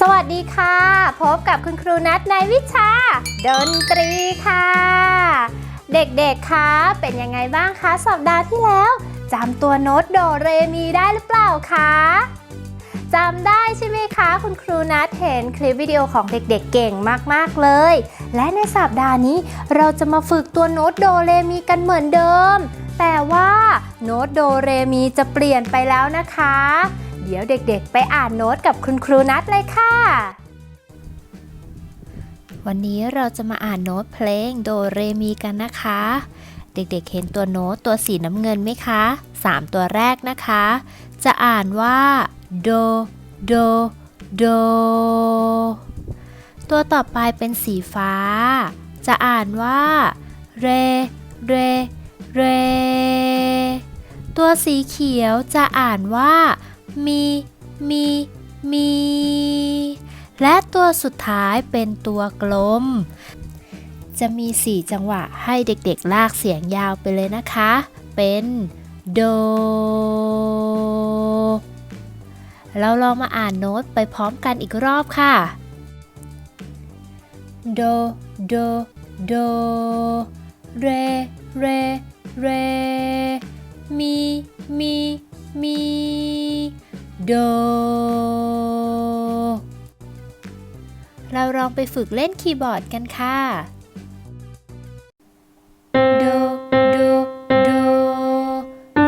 สวัสดีค่ะ พบกับคุณครูนัทในวิชา ดนตรีค่ะ เด็กๆคะเป็นยังไงบ้างคะสัปดาห์ที่แล้วจำตัวโน้ตโดเรมีได้หรือเปล่าคะจำได้ใช่ไหมคะ คุณครูนัทเห็นคลิปวิดีโอของเด็กๆเก่งมากๆเลย และในสัปดาห์นี้เราจะมาฝึกตัวโน้ตโดเรมีกันเหมือนเดิม แต่ว่าโน้ตโดเรมีจะเปลี่ยนไปแล้วนะคะ เดี๋ยวเด็กๆ ไปอ่านโน้ตกับคุณครูนัทเลยค่ะ วันนี้เราจะมาอ่านโน้ตเพลงโดเรมีกันนะคะ เด็กๆ เห็นตัวโน้ตตัวสีน้ำเงินไหมคะ 3 ตัวแรกนะคะ จะอ่านว่าโดโดโด ตัวต่อไปเป็นสีฟ้า จะอ่านว่าเรเรเรตัวสีเขียวจะอ่านว่า มี มี มี และตัวสุดท้ายเป็นตัวกลม จะมี 4 จังหวะให้เด็กๆ ลากเสียงยาวไปเลยนะคะ เป็น โด เราลองมาอ่านโน้ตไปพร้อมกันอีกรอบค่ะ โด โด โด เร เร เร มี มี มี โด เราลองไปฝึกเล่นคีย์บอร์ดกันค่ะ โด โด โด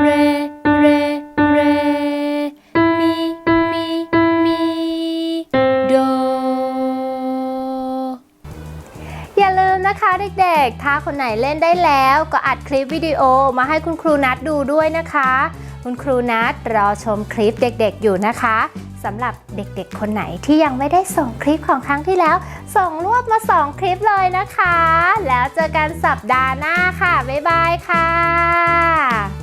เร เร เร มี มี มี โด อย่าลืมนะคะเด็กๆ ถ้าคนไหนเล่นได้แล้วก็อัดคลิปวิดีโอมาให้คุณครูนัดดูด้วยนะคะ คุณครูนัดรอชมคลิปเด็กๆอยู่นะคะสำหรับเด็กๆ คนไหนที่ยังไม่ได้ส่งคลิปของครั้งที่แล้ว ส่งรวบมาสองคลิปเลยนะคะ แล้วเจอกันสัปดาห์หน้าค่ะ บ๊ายบายค่ะ